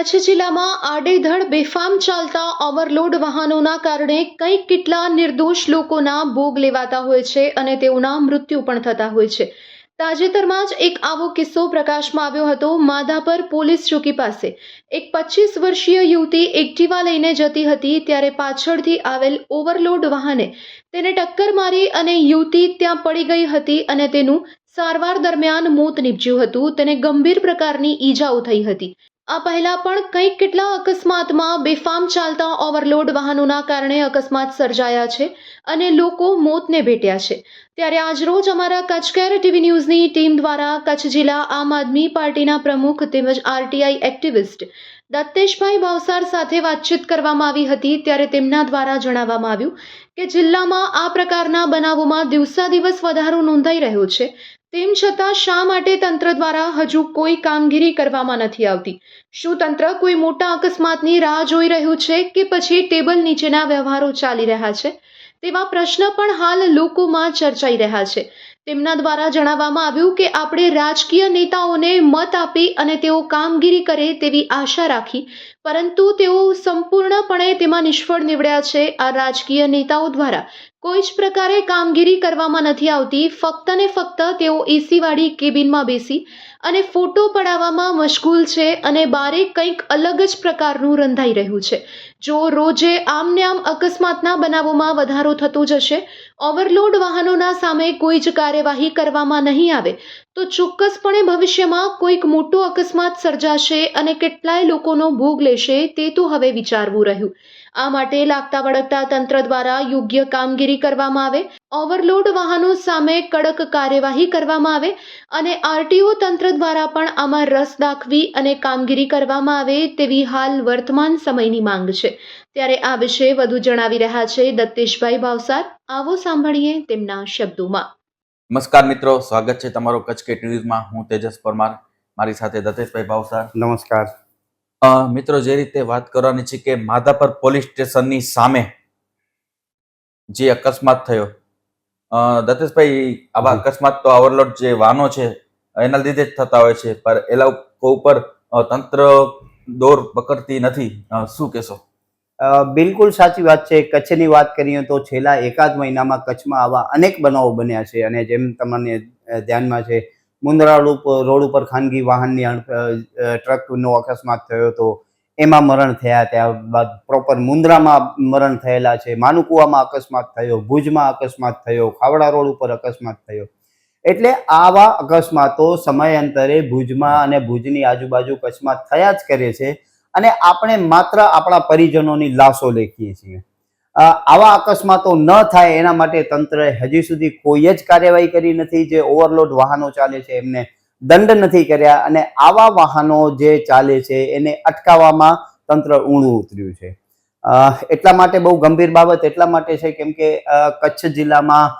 કચ્છ જિલ્લામાં આડેધડ બેફામ ચાલતા ઓવરલોડ વાહનોના કારણે કંઈક કેટલા નિર્દોષ લોકોના ભોગ લેવાતા હોય છે અને તેઓના મૃત્યુ પણ થતા હોય છે. તાજેતરમાં જ એક આવો કિસ્સો પ્રકાશમાં આવ્યો હતો. માધાપર પોલીસ ચોકી પાસે એક પચીસ વર્ષીય યુવતી એક્ટિવા લઈને જતી હતી ત્યારે પાછળથી આવેલ ઓવરલોડ વાહને તેને ટક્કર મારી અને યુવતી ત્યાં પડી ગઈ હતી અને તેનું સારવાર દરમિયાન મોત નીપજ્યું હતું. તેને ગંભીર પ્રકારની ઈજાઓ થઈ હતી. આ પહેલા પણ કંઈક કેટલા અકસ્માતમાં બેફામ ચાલતા ઓવરલોડ વાહનોના કારણે અકસ્માત સર્જાયા છે અને લોકો મોતને ભેટ્યા છે. ત્યારે આજરોજ અમારા કચ્છકેર ટીવી ન્યૂઝની ટીમ દ્વારા કચ્છ જિલ્લા આમ આદમી પાર્ટીના પ્રમુખ તેમજ આરટીઆઈ એક્ટિવિસ્ટ દત્તેશભાઈ ભાવસાર સાથે વાતચીત કરવામાં આવી હતી ત્યારે તેમના દ્વારા જણાવવામાં આવ્યું કે જિલ્લામાં આ પ્રકારના બનાવોમાં દિવસા દિવસ વધારો નોંધાઈ રહ્યો છે. તેમ છતાં શા માટે તંત્ર દ્વારા હજુ કોઈ કામગીરી કરવામાં નથી આવતી? શું તંત્ર કોઈ મોટા અકસ્માતની રાહ જોઈ રહ્યું છે કે પછી ટેબલ નીચેના વ્યવહારો ચાલી રહ્યા છે? તેવા પ્રશ્ન પણ હાલ લોકોમાં ચર્ચાઈ રહ્યા છે. તેમના દ્વારા જણાવવામાં આવ્યું કે આપણે રાજકીય નેતાઓને મત આપી અને તેઓ કામગીરી કરે તેવી આશા રાખી, પરંતુ તેઓ સંપૂર્ણપણે તેમાં નિષ્ફળ નીવડ્યા છે. આ રાજકીય નેતાઓ દ્વારા કોઈ જ પ્રકારે કામગીરી કરવામાં નથી આવતી. ફક્ત ને ફક્ત તેઓ એસીવાળી કેબિનમાં બેસી અને ફોટો પડાવવામાં મશગુલ છે અને બારે કંઈક અલગ જ પ્રકારનું રંધાઈ રહ્યું છે. જો રોજે આમને આમ અકસ્માતના બનાવોમાં વધારો થતો જશે, ઓવરલોડ વાહનોના સામે કોઈ જ કાર્યવાહી કરવામાં નહીં આવે, તો ચોક્કસપણે ભવિષ્યમાં કોઈક મોટો અકસ્માત સર્જાશે અને કેટલાય લોકોનો ભોગ લેશે તે તો હવે વિચારવું રહ્યું. આ માટે લાગતા વળગતા તંત્ર દ્વારા યોગ્ય કામગીરી કરવામાં આવે ઓવરલોડ વાહનો સામે કડક કાર્યવાહી કરવામાં આવે અને આરટીઓ તંત્ર દ્વારા પણ આમાં રસ દાખવી અને કામગીરી કરવામાં આવે તેવી હાલ વર્તમાન સમયની માંગ છે. ત્યારે આ વિશે વધુ જણાવી રહ્યા છે દત્તેશભાઈ ભાવસાર આવો સાંભળીએ તેમના શબ્દોમાં. નમસ્કાર મિત્રો સ્વાગત છે તમારો કચ્છ કેટ ન્યૂઝમાં હું તેજસ પરમાર. મારી સાથે દતેશભાઈ ભાવસાર નમસ્કાર. મિત્રો જે રીતે વાત કરવાની છે કે માધાપર પોલીસ સ્ટેશનની સામે જે અકસ્માત થયો. દતેશભાઈ આવા અકસ્માત તો ઓવરલોડ જે વાનો છે એના લીધે જ થતા હોય છે પર એ લોકો ઉપર તંત્ર દોર પકડતી નથી. શું કહેશો? બિલકુલ સાચી વાત છે. કચ્છની વાત કરીએ તો છેલ્લા એકાદ મહિનામાં કચ્છમાં આવા અનેક બનાવો બન્યા છે અને જેમ તમને ધ્યાનમાં છે મુંદ્રા રોડ ઉપર ખાનગી વાહનની ટ્રકનો અકસ્માત થયો હતો. એમાં મરણ થયા ત્યારબાદ પ્રોપર મુંદ્રામાં મરણ થયેલા છે. માનુકુવામાં અકસ્માત થયો, ભુજમાં અકસ્માત થયો, ખાવડા રોડ ઉપર અકસ્માત થયો. એટલે આવા અકસ્માતો સમયાંતરે ભુજમાં અને ભુજની આજુબાજુ કચ્છમાં થયા જ કરે છે. અને આપણે માત્ર આપણા પરિજનોની લાશો લેખીએ છીએ. આવા અકસ્માતો ન થાય એના માટે તંત્રએ હજી સુધી કોઈ જ કાર્યવાહી કરી નથી. જે ઓવરલોડ વાહનો ચાલે છે, એમને દંડ નથી કર્યા અને આવા વાહનો જે ચાલે છે, એને અટકાવવામાં તંત્ર ઊણું ઉતર્યું છે. એટલા માટે બહુ ગંભીર બાબત, એટલા માટે છે કેમ કે કચ્છ જિલ્લામાં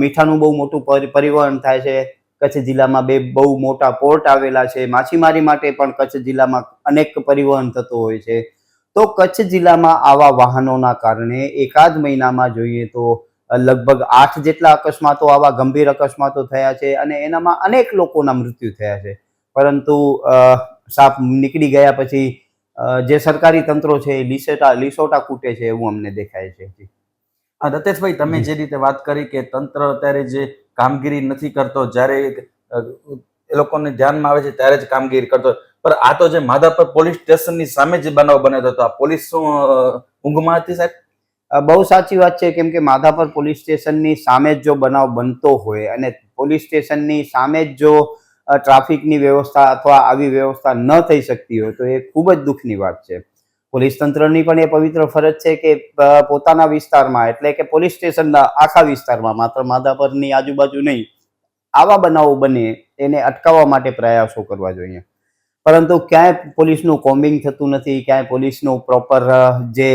મીઠાનું બહુ મોટું પરિવહન થાય છે. કચ્છ જિલ્લામાં બે બહુ મોટા પોર્ટ આવેલા છે. માછીમારી માટે પણ કચ્છ જિલ્લામાં અનેક પરિવહન થતું હોય છે. તો કચ્છ જિલ્લામાં આવા વાહનોના કારણે એકાદ મહિનામાં જોઈએ તો લગભગ આઠ જેટલા અકસ્માતો આવા ગંભીર અકસ્માતો થયા છે અને એનામાં અનેક લોકોના મૃત્યુ થયા છે. પરંતુ સાપ નીકળી ગયા પછી જે સરકારી તંત્રો છે એ લીસોટા લીસોટા કૂટે છે એવું અમને દેખાય છે. હા દત્તેશભાઈ તમે જે. રીતે વાત કરી કે તંત્ર અત્યારે જે કામગીરી નથી કરતો જ્યારે એ લોકોને ધ્યાનમાં આવે છે ત્યારે જ કામગીરી કરતો પણ આ તો જે માધાપર પોલીસ સ્ટેશનની સામે જે બનાવ બન્યો હતો આ પોલીસ શું ઊંઘમાં હતી સાહેબ? બહુ સાચી વાત છે, કેમ કે માધાપર પોલીસ સ્ટેશનની સામે જ જો બનાવ બનતો હોય અને પોલીસ સ્ટેશનની સામે જ જો ટ્રાફિકની વ્યવસ્થા અથવા આવી વ્યવસ્થા ન થઈ શકતી હોય, તો એ ખૂબ જ દુઃખની વાત છે. પોલીસ તંત્રની પણ એ પવિત્ર ફરજ છે કે પોતાના વિસ્તારમાં, એટલે કે પોલીસ સ્ટેશનના આખા વિસ્તારમાં, માત્ર માધાપરની આજુબાજુ નહીં, આવા બનાવો બને, એને અટકાવવા માટે પ્રયાસો કરવા જોઈએ. પરંતુ ક્યાંય પોલીસનું કોમ્બિંગ થતું નથી, ક્યાંય પોલીસનું પ્રોપર જે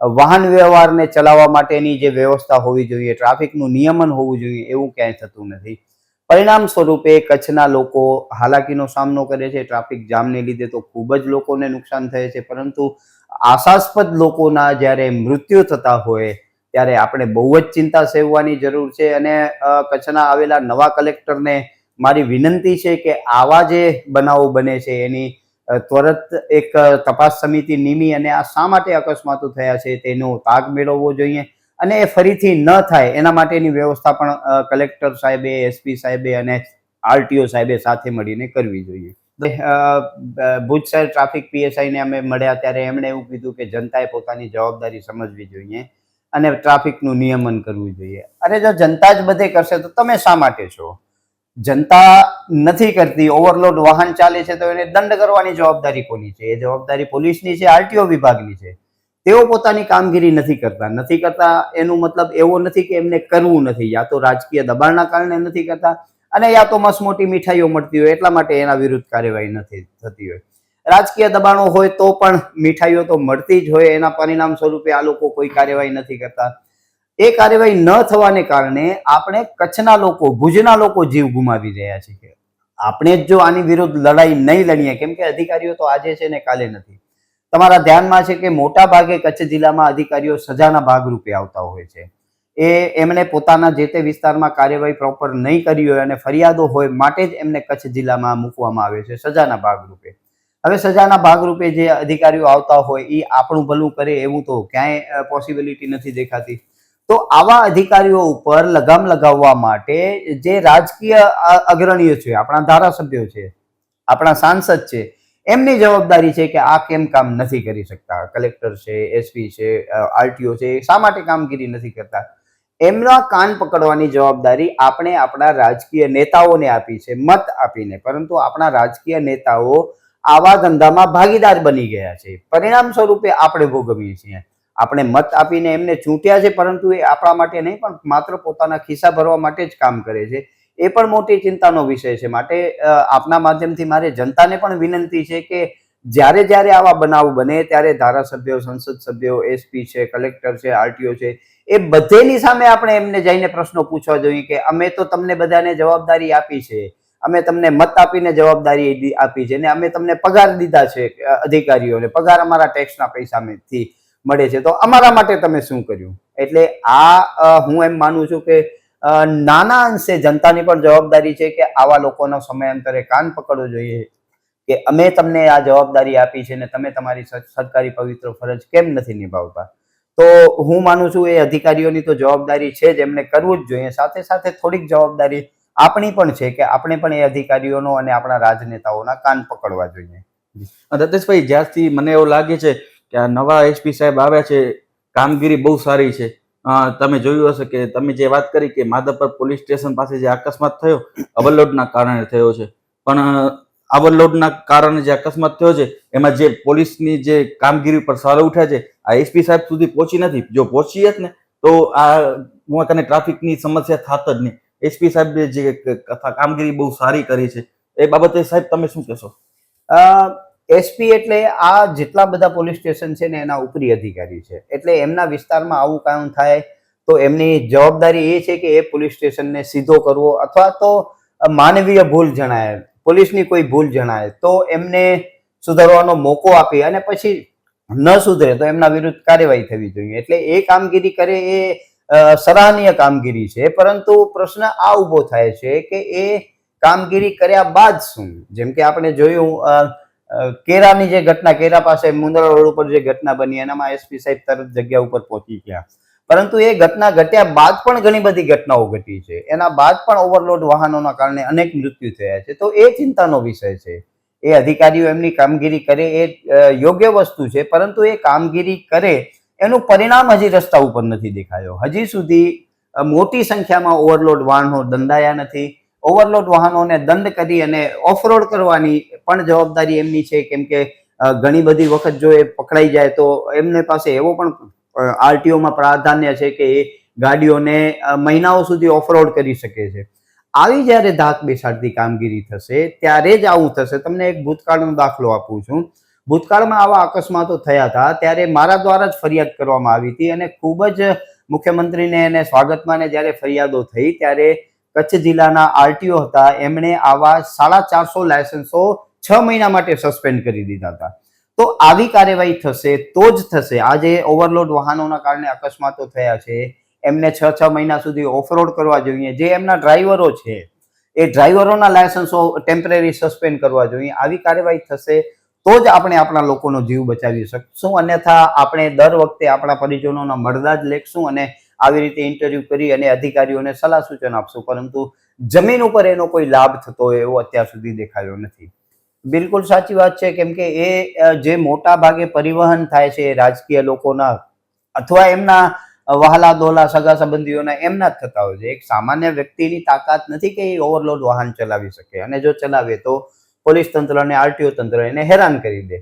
વાહન વ્યવહારને ચલાવવા માટેની જે વ્યવસ્થા હોવી જોઈએ, ટ્રાફિકનું નિયમન હોવું જોઈએ, એવું ક્યાંય થતું નથી. પરિણામ સ્વરૂપે કચ્છના લોકો હાલાકીનો સામનો કરે છે, ટ્રાફિક જામને લીધે તો ખૂબ જ લોકોને નુકસાન થાય છે, પરંતુ આશાસ્પદ લોકોના જ્યારે મૃત્યુ થતા હોય, ત્યારે આપણે બહુ જ ચિંતા સેવવાની જરૂર છે અને કચ્છના આવેલા નવા કલેક્ટરને મારી વિનંતી છે કે આવા જે બનાવો બને છે, એની ત્વરત એક તપાસ સમિતિ નીમી અને આ શા માટે અકસ્માતો થયા છે તેનો તાગ મેળવવો જોઈએ. અને એ ફરીથી ન થાય એના માટેની વ્યવસ્થા પણ કલેક્ટર સાહેબે, એસપી સાહેબે અને આરટીઓ સાહેબે સાથે મળીને કરવી જોઈએ. ભુજ શહેર ટ્રાફિક પીએસઆઈને અમે મળ્યા ત્યારે એમણે એવું કીધું કે જનતાએ પોતાની જવાબદારી સમજવી જોઈએ અને ટ્રાફિકનું નિયમન કરવું જોઈએ. અરે જો જનતા જ બધે કરશે તો તમે શા માટે છો? જનતા નથી કરતી ઓવરલોડ વાહન ચાલે છે તો એને દંડ કરવાની જવાબદારી કોની છે? એ જવાબદારી પોલીસની છે, આરટીઓ વિભાગની છે. તેઓ પોતાની કામગીરી નથી કરતા. નથી કરતા એનું મતલબ એવો નથી કે એમને કરવું નથી. યા તો રાજકીય દબાણના કારણે નથી કરતા અને યા તો મસમોટી મોટી મીઠાઈઓ મળતી હોય એટલા માટે એના વિરુદ્ધ કાર્યવાહી નથી થતી હોય. રાજકીય દબાણો હોય તો પણ મીઠાઈઓ તો મળતી જ હોય. એના પરિણામ સ્વરૂપે આ લોકો કોઈ કાર્યવાહી નથી કરતા. એ કાર્યવાહી ન થવાને કારણે આપણે કચ્છના લોકો, ભુજના લોકો જીવ ગુમાવી રહ્યા છે આપણે જ જો આની વિરુદ્ધ લડાઈ નહીં લડીએ, કેમ કે અધિકારીઓ તો આજે છે ને કાલે નથી. તમારા ધ્યાનમાં છે કે મોટા ભાગે કચ્છ જિલ્લામાં અધિકારીઓ સજાના ભાગરૂપે આવતા હોય છે. એ એમણે પોતાના જે તે વિસ્તારમાં કાર્યવાહી પ્રોપર નહીં કરી હોય અને ફરિયાદો હોય માટે જ એમને કચ્છ જિલ્લામાં મૂકવામાં આવે છે સજાના ભાગરૂપે. હવે સજાના ભાગરૂપે જે અધિકારીઓ આવતા હોય એ આપણું ભલું કરે એવું તો ક્યાંય પોસિબિલિટી નથી દેખાતી. તો આવા અધિકારીઓ ઉપર લગામ લગાવવા માટે જે રાજકીય અગ્રણીઓ છે, આપણા ધારાસભ્યો છે, આપણા સાંસદ છે, એમની જવાબદારી છે કે આ કેમ કામ નથી કરી શકતા? કલેક્ટર છે, એસપી છે આરટીઓ છે શા માટે કામગીરી નથી કરતા? એમના કાન પકડવાની જવાબદારી આપણે આપણા રાજકીય નેતાઓને આપી છે, મત આપીને. પરંતુ આપણા રાજકીય નેતાઓ આવા ધંધામાં ભાગીદાર બની ગયા છે. પરિણામ સ્વરૂપે આપણે ભોગવીએ છીએ. આપણે મત આપીને એમને ચૂંટ્યા છે, પરંતુ એ આપણા માટે નહીં, પણ માત્ર પોતાના ખિસ્સા ભરવા માટે જ કામ કરે છે. એ પણ મોટી ચિંતાનો વિષય છે. માટે આપના માધ્યમથી મારે જનતાને પણ વિનંતી છે કે જ્યારે જ્યારે આવા બનાવ બને, ત્યારે ધારાસભ્યો, સંસદ સભ્યો, એસપી છે, કલેક્ટર છે, આરટીઓ છે, એ બધેની સામે આપણે એમને જઈને પ્રશ્નો પૂછવા જોઈએ કે અમે તો તમને બધાને જવાબદારી આપી છે. અમે તમને મત આપીને જવાબદારી આપી છે. ને અમે તમને પગાર દીધા છે, અધિકારીઓને. પગાર અમારા ટેક્સના પૈસાથી મળે છે. તો અમારા માટે તમે શું કર્યું? એટલે આ હું એમ માનું છું કે નાના અંશે જનતાની પણ જવાબદારી છે કે આવા લોકોનો સમયાંતરે કાન પકડવો જોઈએ, કે અમે તમને આ જવાબદારી આપી છે ને તમે તમારી સર- સરકારી પવિત્ર ફરજ કેમ નથી નિભાવતા? તો હું માનું છું એ અધિકારીઓની તો જવાબદારી છે જ, એમને કરવું જ જોઈએ. સાથે સાથે થોડીક જવાબદારી આપણી પણ છે કે આપણે પણ એ અધિકારીઓનો અને આપણા રાજનેતાઓના કાન પકડવા જોઈએ. દત્તેશભાઈ જ્યારથી મને એવું લાગે છે કે આ નવા એસપી સાહેબ આવ્યા છે, કામગીરી બહુ સારી છે. તમે જોયું હશે કે તમે જે વાત કરી કે માધવપર પોલીસ સ્ટેશન પાસે જે અકસ્માત થયો ઓવરલોડના કારણે થયો છે. પણ અવરલોડના કારણે જે અકસ્માત થયો છે, એમાં જે પોલીસની જે કામગીરી પર સવાલ ઉઠ્યા છે, આ એસપી સાહેબ સુધી પહોંચી નથી. જો પહોંચી જ ને, તો આ હું કને ટ્રાફિકની સમસ્યા થાત જ નહીં. એસપી સાહેબે જે ક- ક- કામગીરી બહુ સારી કરી છે, એ બાબતે સાહેબ તમે શું કહેશો? એસપી એટલે આ જેટલા બધા પોલીસ સ્ટેશન છે ને એના ઉપરી અધિકારી છે. એટલે એમના વિસ્તારમાં આવું કામ થાય તો એમની જવાબદારી એ છે કે એ પોલીસ સ્ટેશનને સીધો કરવો અથવા તો માનવીય ભૂલ જણાય, પોલીસની કોઈ ભૂલ જણાય તો એમને સુધારવાનો મોકો આપી અને પછી ન સુધરે તો એમના વિરુદ્ધ કાર્યવાહી થવી જોઈએ. એટલે એ કામગીરી કરે એ સરાહનીય કામગીરી છે. પરંતુ પ્રશ્ન આ ઊભો થાય છે કે એ કામગીરી કર્યા બાદ શું? જેમ કે આપણે જોયું કેરાની જે ઘટના, કેરા પાસે મુંદ્રા ઉપર જે ઘટના બની, એનામાં એસપી સાહેબ તરત જગ્યા ઉપર પહોંચી ગયા. પરંતુ એ ઘટના ઘટ્યા બાદ પણ ઘણી બધી ઘટનાઓ ઘટી છે. એના બાદ પણ ઓવરલોડ વાહનોના કારણે અનેક મૃત્યુ થયા છે. તો એ ચિંતાનો વિષય છે. એ અધિકારીઓ એમની કામગીરી કરે, એ યોગ્ય વસ્તુ છે, પરંતુ એ કામગીરી કરે, એનું પરિણામ હજી રસ્તા ઉપર નથી દેખાયો. હજી સુધી મોટી સંખ્યામાં ઓવરલોડ વાહનો દંડાયા નથી. ઓવરલોડ વાહનોને દંડ કરી અને ઓફરોડ કરવાની પણ જવાબદારી એમની છે, કેમ કે ઘણી બધી વખત જો એ પકડાઈ જાય તો એમને પાસે એવો પણ આરટીઓમાં પ્રાધાન્ય છે કે એ ગાડીઓને મહિનાઓ સુધી ઓફરોડ કરી શકે છે. આવી જ્યારે ધાક બેસાડતી કામગીરી થશે, ત્યારે જ આવું થશે. તમને એક ભૂતકાળનો દાખલો આપું છું. ભૂતકાળમાં આવા અકસ્માતો થયા હતા, ત્યારે મારા દ્વારા જ ફરિયાદ કરવામાં આવી હતી અને ખૂબ જ મુખ્યમંત્રીને એને સ્વાગતમાં જ્યારે ફરિયાદો થઈ, ત્યારે કચ્છ જિલ્લાના આરટીઓ હતા. એમણે આવા સાડા ચારસો લાયસન્સો છ મહિના માટે સસ્પેન્ડ કરી દીધા હતા. તો આવી કાર્યવાહી થશે તો જ થશે. આજે ઓવરલોડ વાહનોના કારણે અકસ્માતો થયા છે. એમને છ છ મહિના સુધી ઓફરોડ કરવા જોઈએ. જે એમના ડ્રાઈવરો છે, એ ડ્રાઈવરોના લાયસન્સો ટેમ્પરરી સસ્પેન્ડ કરવા જોઈએ. આવી કાર્યવાહી થશે તો જ આપણે આપણા લોકોનો જીવ બચાવી શકશું. અન્યથા આપણે દર વખતે આપણા પરિજનોના મળદા જ લેખશું અને આવી રીતે ઇન્ટરવ્યુ કરી અને અધિકારીઓને સલાહ સૂચન આપશું. પરંતુ જમીન ઉપર એનો કોઈ લાભ થતો હોય એવો અત્યાર સુધી દેખાયો નથી. બિલકુલ સાચી વાત છે, કેમ કે એ જે મોટા ભાગે પરિવહન થાય છે રાજકીય લોકોના અથવા એમના વહાલા દોલા સગા સંબંધીઓના એમના જ થતા હોય છે. એક સામાન્ય વ્યક્તિની તાકાત નથી કે એ ઓવરલોડ વાહન ચલાવી શકે. અને જો ચલાવે તો પોલીસ તંત્ર અને આરટીઓ તંત્ર એને હેરાન કરી દે.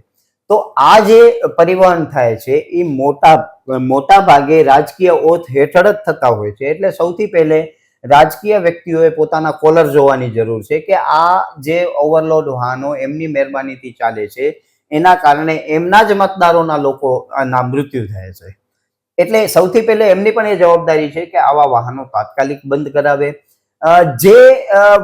તો આ જે પરિવહન થાય છે, એ મોટા મોટા ભાગે રાજકીય ઓથ હેઠળ જ થતા હોય છે. એટલે સૌથી પહેલે રાજકીય વ્યક્તિઓએ પોતાના કોલર જોવાની જરૂર છે કે આ જે ઓવરલોડ વાહનો એમની મહેરબાનીથી ચાલે છે, એના કારણે એમના જ મતદારોના લોકો ના મૃત્યુ થાય છે. એટલે સૌથી પહેલે એમની પણ એ જવાબદારી છે કે આવા વાહનો તાત્કાલિક બંધ કરાવે. જે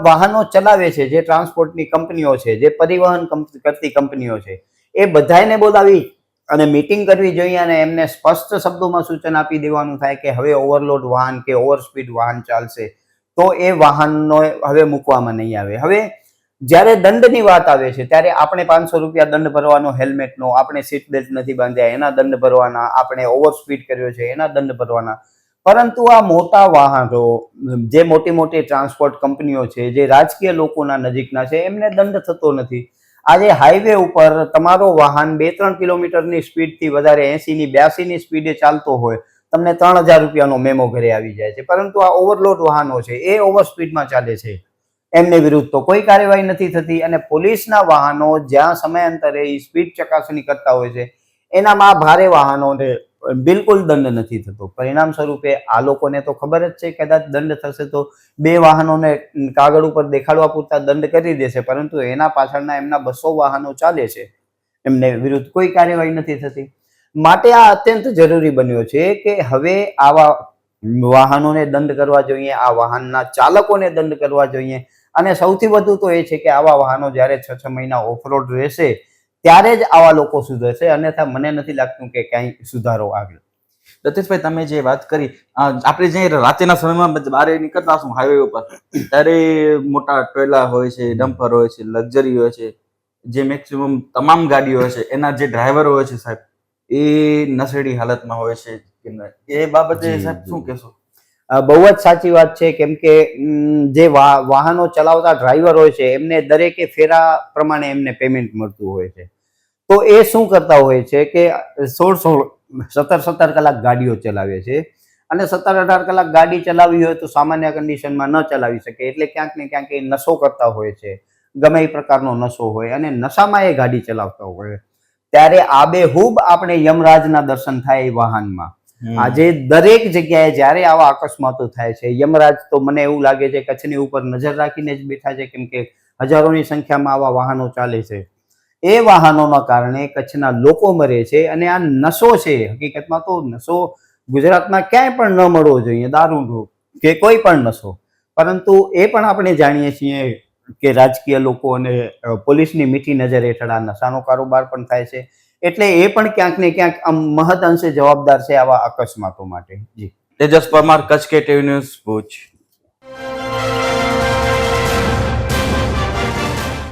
વાહનો ચલાવે છે, જે ટ્રાન્સપોર્ટની કંપનીઓ છે, જે પરિવહન કરતી કંપનીઓ છે એ બધાને બોલાવી અને મીટિંગ કરવી જોઈએ અને એમને સ્પષ્ટ શબ્દોમાં સૂચન આપી દેવાનું થાય કે હવે ઓવરલોડ વાહન કે ઓવર સ્પીડ વાહન ચાલશે, તો એ વાહનનો હવે મૂકવામાં નહીં આવે. હવે જ્યારે દંડની વાત આવે છે, ત્યારે આપણે પાંચસો રૂપિયા દંડ ભરવાનો હેલ્મેટનો આપણે સીટ બેલ્ટ નથી બાંધ્યા, એના દંડ ભરવાના, આપણે ઓવર સ્પીડ કર્યો છે, એના દંડ ભરવાના. પરંતુ આ મોટા વાહનો, જે મોટી મોટી ટ્રાન્સપોર્ટ કંપનીઓ છે, જે રાજકીય લોકોના નજીકના છે, એમને દંડ થતો નથી. આજે હાઈવે ઉપર તમારો વાહન બે ત્રણ કિલોમીટરની સ્પીડથી વધારે એસીની બ્યાસીની સ્પીડે ચાલતો હોય, તમને ત્રણ હજાર રૂપિયાનો મેમો ઘરે આવી જાય છે. પરંતુ આ ઓવરલોડ વાહનો છે, એ ઓવર સ્પીડમાં ચાલે છે. એમને વિરુદ્ધ તો કોઈ કાર્યવાહી નથી થતી અને પોલીસના વાહનો જ્યાં સમયાંતરે સ્પીડ ચકાસણી કરતા હોય છે, એનામાં ભારે વાહનોને બિલકુલ દંડ નથી થતો. પરિણામ સ્વરૂપે આ લોકોને તો ખબર જ છે કદાચ દંડ થશે તો બે વાહનોને કાગળ ઉપર દેખાડવા પૂરતા દંડ કરી દેશે, પરંતુ એના પાછળના એમના બસો વાહનો ચાલે છે. એમને વિરુદ્ધ કોઈ કાર્યવાહી નથી થતી. માટે આ અત્યંત જરૂરી બન્યો છે કે હવે આવા વાહનોને દંડ કરવા જોઈએ, આ વાહનના ચાલકોને દંડ કરવા જોઈએ. અને સૌથી વધુ તો એ છે કે આવા વાહનો જ્યારે છ છ મહિના ઓફરોડ રહેશે ત્યારે જ આવા લોકો સુધરશે અન્યથા મને નથી લાગતું કે ક્યાંય સુધારો આવ્યો. રતીશભાઈ તમે જે વાત કરી આપણે જે રાતેના સમયમાં બહાર નીકળતા હશું હાઈવે ઉપર ત્યારે મોટા ટ્રેલા હોય છે ડમ્પર હોય છે લક્ઝરી હોય છે જે મેક્સિમમ તમામ ગાડીઓ હોય છે એના જે ડ્રાઈવર હોય છે સાહેબ એ નસેડી હાલતમાં હોય છે. કે એ બાબતે સાહેબ શું કહેશો? બહુ જ સાચી વાત છે કેમ કે જે વાહનો ચલાવતા ડ્રાઈવર હોય છે, એમને દરેકે ફેરા પ્રમાણે એમને પેમેન્ટ મળતું હોય છે. તો એ શું કરતા હોય છે કે, સોળ સોળ, સત્તર સત્તર કલાક ગાડીઓ ચલાવે છે અને સત્તર અઢાર કલાક ગાડી ચલાવવી હોય તો સામાન્ય કન્ડિશનમાં ન ચલાવી શકે. એટલે ક્યાંક ને ક્યાંક એ નશો કરતા હોય છે. ગમે એ પ્રકારનો નશો હોય અને નશામાં એ ગાડી ચલાવતા હોય. ત્યારે આબેહૂબ આપણે યમરાજના દર્શન થાય એ વાહનમાં. આજે દરેક જગ્યાએ જ્યારે આવા અકસ્માતો થાય છે, યમરાજ તો મને એવું લાગે છે કચ્છની ઉપર નજર રાખીને જ બેઠા છે, કેમ કે હજારોની સંખ્યામાં આવા વાહનો ચાલે છે. એ વાહનોના કારણે કચ્છના લોકો મરે છે અને આ નશો છે. હકીકતમાં તો નશો ગુજરાતમાં ક્યાંય પણ ન મળવો જોઈએ, દારૂ કે કોઈ પણ નશો. પરંતુ એ પણ આપણે જાણીએ છીએ કે રાજકીય લોકો અને પોલીસની મીઠી નજર હેઠળ આ નશાનો કારોબાર પણ થાય છે. એટલે એ પણ ક્યાંક ને ક્યાંક આમ મહદ અંશે જવાબદાર છે આવા અકસ્માતો માટે. જી. તેજસ પરમાર, કચ્છ કે ટીવી ન્યૂઝ ભુજ.